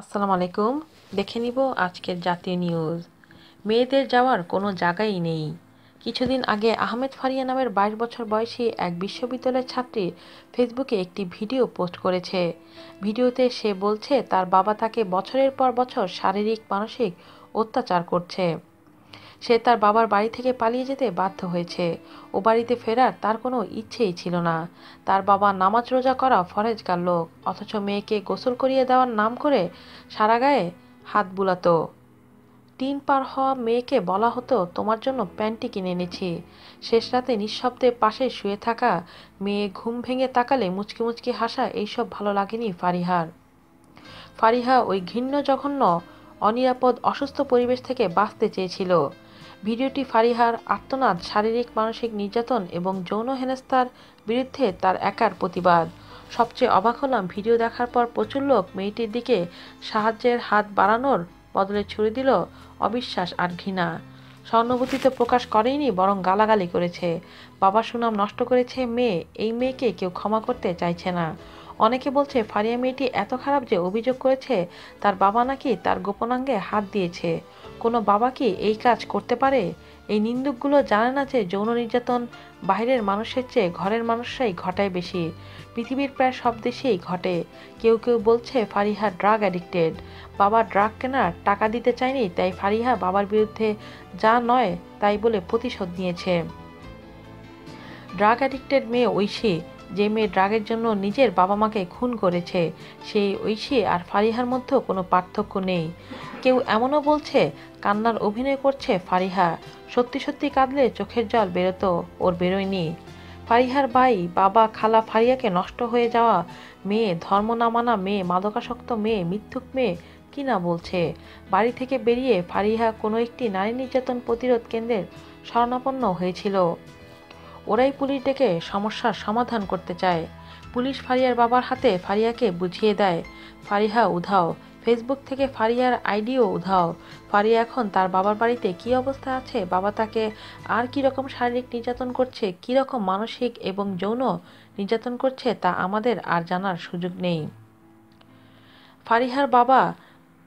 আসসালামু আলাইকুম। দেখে নিব আজকের জাতীয় নিউজ। মেয়েদের যাওয়ার কোনো জায়গাই নেই। কিছুদিন আগে আহমেদ ফারিয়া নামের বাইশ বছর বয়সী এক বিশ্ববিদ্যালয়ের ছাত্রী ফেসবুকে একটি ভিডিও পোস্ট করেছে। ভিডিওতে সে বলছে, তার বাবা তাকে বছরের পর বছর শারীরিক, মানসিক অত্যাচার করছে। সে তার বাবার বাড়ি থেকে পালিয়ে যেতে বাধ্য হয়েছে। ও বাড়িতে ফেরার তার কোনো ইচ্ছেই ছিল না। তার বাবা নামাজ রোজা করা ফরেজগার লোক, অথচ মেয়েকে গোসল করিয়ে দেওয়ার নাম করে সারা গায়ে হাত বুলাতো। তিন পার হওয়া মেয়েকে বলা হতো, তোমার জন্য প্যান্টি কিনে এনেছি। শেষ রাতে নিঃশব্দে পাশে শুয়ে থাকা মেয়ে ঘুম ভেঙে তাকালে মুচকি মুচকি হাসা, এইসব ভালো লাগেনি ফারিহার। ফারিহা ওই ঘৃণ্য জঘন্য, অনিরাপদ, অসুস্থ পরিবেশ থেকে বাঁচতে চেয়েছিল। ভিডিওটি ফারিহার আত্মনাদ শারীরিক, মানসিক নির্যাতন এবং যৌন হেনস্থার বিরুদ্ধে তার একার প্রতিবাদ। সবচেয়ে অবাক হলাম, ভিডিও দেখার পর প্রচুর লোক মেয়েটির দিকে সাহায্যের হাত বাড়ানোর বদলে ছুড়ে দিল অবিশ্বাস আর ঘৃণা। সহানুভূতি তো প্রকাশ করেইনি, বরং গালাগালি করেছে। বাবার সুনাম নষ্ট করেছে মেয়ে, এই মেয়েকে কেউ ক্ষমা করতে চাইছে না। অনেকে বলছে, ফারিয়া মেয়েটি এত খারাপ যে অভিযোগ করেছে, তার বাবা নাকি তার গোপনাঙ্গে হাত দিয়েছে। কোনো বাবা কি এই কাজ করতে পারে? এই নিন্দুকগুলো জানে না যে যৌন নির্যাতন বাইরের মানুষের চেয়ে ঘরের মানুষরাই ঘটায় বেশি। পৃথিবীর প্রায় সব দেশেই ঘটে। কেউ কেউ বলছে ফারিহা ড্রাগ অ্যাডিক্টেড। বাবা ড্রাগ কেনার টাকা দিতে চায়নি, তাই ফারিহা বাবার বিরুদ্ধে যা নয় তাই বলে প্রতিশোধ নিয়েছে। ড্রাগ অ্যাডিক্টেড মেয়ে ঐশী যে মেয়ে ড্রাগের জন্য নিজের বাবা মাকে খুন করেছে, সেই ঐশী আর ফারিহার মধ্যেও কোনো পার্থক্য নেই। কেউ এমনও বলছে, কান্নার অভিনয় করছে ফারিহা। সত্যি সত্যি কাঁদলে চোখের জল বেরোতো ওর বেরোয়নি। ফারিহার ভাই, বাবা খালা ফারিয়াকে নষ্ট হয়ে যাওয়া মেয়ে, ধর্ম না মানা মেয়ে, মাদকাসক্ত মেয়ে, মিথ্যুক মেয়ে, কি না বলছে? বাড়ি থেকে বেরিয়ে ফারিহা কোনো একটি নারী নির্যাতন প্রতিরোধ কেন্দ্রের শরণাপন্ন হয়েছিল। ওরাই পুলিশ ডেকে সমস্যার সমাধান করতে চায়। পুলিশ ফারিয়ার বাবার হাতে ফারিয়াকে বুঝিয়ে দেয়, ফারিহা উধাও। ফেসবুক থেকে ফারিয়ার আইডিও উধাও। ফারিয়া এখন তার বাবার বাড়িতে কি অবস্থা আছে? বাবা তাকে আর কি রকম শারীরিক নির্যাতন করছে? কি রকম মানসিক এবং যৌন নির্যাতন করছে তা আমাদের আর জানার সুযোগ নেই। ফারিহার বাবা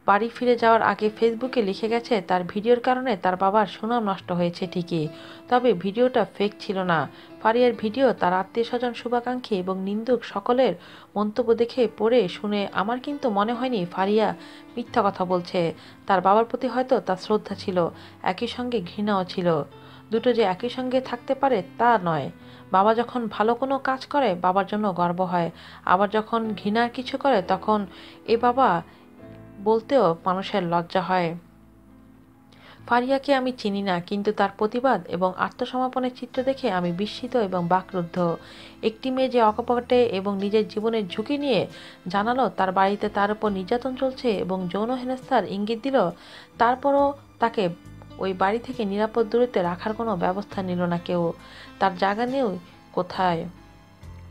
বাড়ি ফিরে যাওয়ার আগে ফেসবুকে লিখে গেছে, তার ভিডিওর কারণে তার বাবার সুনাম নষ্ট হয়েছে ঠিকই, তবে ভিডিওটা ফেক ছিল না। ফারিয়ার ভিডিও তার আত্মীয় স্বজন শুভাকাঙ্ক্ষী এবং নিন্দুক সকলের মন্তব্য দেখে পড়ে শুনে আমার কিন্তু মনে হয়নি ফারিয়া মিথ্যা কথা বলছে। তার বাবার প্রতি হয়তো তার শ্রদ্ধা ছিল, একই সঙ্গে ঘৃণাও ছিল। দুটো যে একই সঙ্গে থাকতে পারে তা নয়। বাবা যখন ভালো কোনো কাজ করে, বাবার জন্য গর্ব হয়। আবার যখন ঘৃণার কিছু করে, তখন এ বাবা বলতেও মানুষের লজ্জা হয়। ফারিয়াকে আমি চিনি না, কিন্তু তার প্রতিবাদ এবং আত্মসমর্পণের চিত্র দেখে আমি বিস্মিত এবং বাকরুদ্ধ। একটি মেয়ে যে অকপটে এবং নিজের জীবনের ঝুঁকি নিয়ে জানালো, তার বাড়িতে তার উপর নির্যাতন চলছে এবং যৌন হেনস্থার ইঙ্গিত দিল, তারপরও তাকে ওই বাড়ি থেকে নিরাপদ দূরত্বে রাখার কোনো ব্যবস্থা নিল না কেউ। তার জায়গা নেই কোথায়?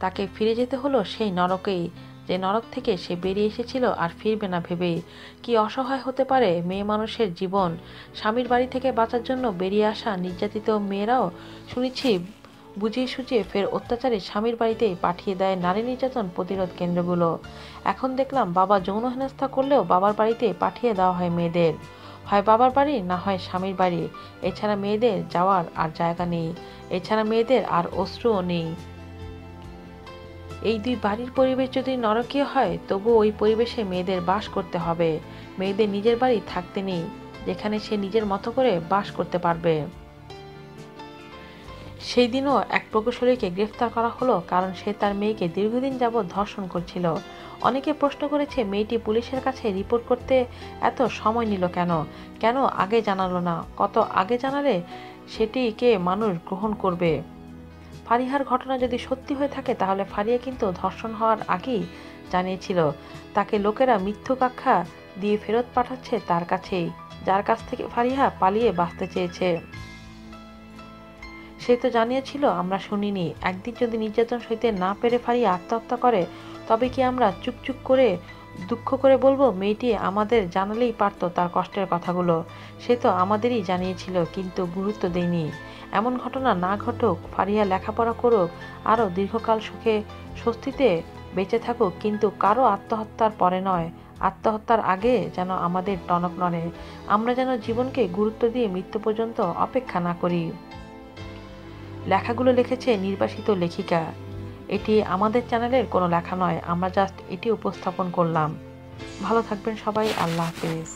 তাকে ফিরে যেতে হলো সেই নরকেই। যে নরক থেকে সে বেরিয়ে এসেছিল আর ফিরবে না ভেবে কি অসহায় হতে পারে মেয়ে মানুষের জীবন? স্বামীর বাড়ি থেকে বাঁচার জন্য বেরিয়ে আসা নির্যাতিত মেয়েরাও শুনেছি বুঝিয়ে সুঝিয়ে ফের অত্যাচারে স্বামীর বাড়িতেই পাঠিয়ে দেয় নারী নির্যাতন প্রতিরোধ কেন্দ্রগুলো। এখন দেখলাম বাবা যৌন হেনস্থা করলেও বাবার বাড়িতে পাঠিয়ে দেওয়া হয় মেয়েদের। হয় বাবার বাড়ি, না হয় স্বামীর বাড়ি। এছাড়া মেয়েদের যাওয়ার আর জায়গা নেই। এছাড়া মেয়েদের আর অশ্রুও নেই। এই দুই বাড়ির পরিবেশ যদি নরকীয় হয় তবু ওই পরিবেশে মেয়েদের বাস করতে হবে। মেয়েদের নিজের বাড়ি থাকতে নেই, যেখানে সে নিজের মতো করে বাস করতে পারবে। সেই দিনও এক প্রকৌশলীকে গ্রেফতার করা হলো, কারণ সে তার মেয়েকে দীর্ঘদিন যাবৎ ধর্ষণ করছিল। অনেকে প্রশ্ন করেছে, মেয়েটি পুলিশের কাছে রিপোর্ট করতে এত সময় নিল কেন? কেন আগে জানালো না? কত আগে জানালে সেটিকে মানুষ গ্রহণ করবে? ফারিহার ঘটনা যদি সত্যি হয়ে থাকে, তাহলে ফারিয়া কিন্তু ধর্ষণ হওয়ার আগেই জানিয়েছিল, তাকে লোকেরা মিথ্যুক আখ্যা দিয়ে ফেরত পাঠাচ্ছে তার কাছেই, যার কাছ থেকে ফারিহা পালিয়ে বাঁচতে চেয়েছে। সে তো জানিয়েছিল, আমরা শুনিনি। একদিন যদি নির্যাতন সইতে না পেরে ফারিয়া আত্মহত্যা করে, তবে কি আমরা চুপচুপ করে দুঃখ করে বলব, মেয়েটি আমাদের জানালেই পারতো তার কষ্টের কথাগুলো। সে তো আমাদেরই জানিয়েছিল, কিন্তু গুরুত্ব দেয়নি। এমন ঘটনা না ঘটুক, ফারিয়া লেখাপড়া করুক, আরও দীর্ঘকাল সুখে স্বস্তিতে বেঁচে থাকুক, কিন্তু কারও আত্মহত্যার পরে নয়। আত্মহত্যার আগে যেন আমাদের টনক নড়ে। আমরা যেন জীবনকে গুরুত্ব দিয়ে মৃত্যু পর্যন্ত অপেক্ষা না করি। লেখাগুলো লিখেছে নির্বাসিত লেখিকা। এটি আমাদের চ্যানেলের কোনো লেখা নয়, আমরা জাস্ট এটি উপস্থাপন করলাম। ভালো থাকবেন সবাই, আল্লাহ হাফেজ।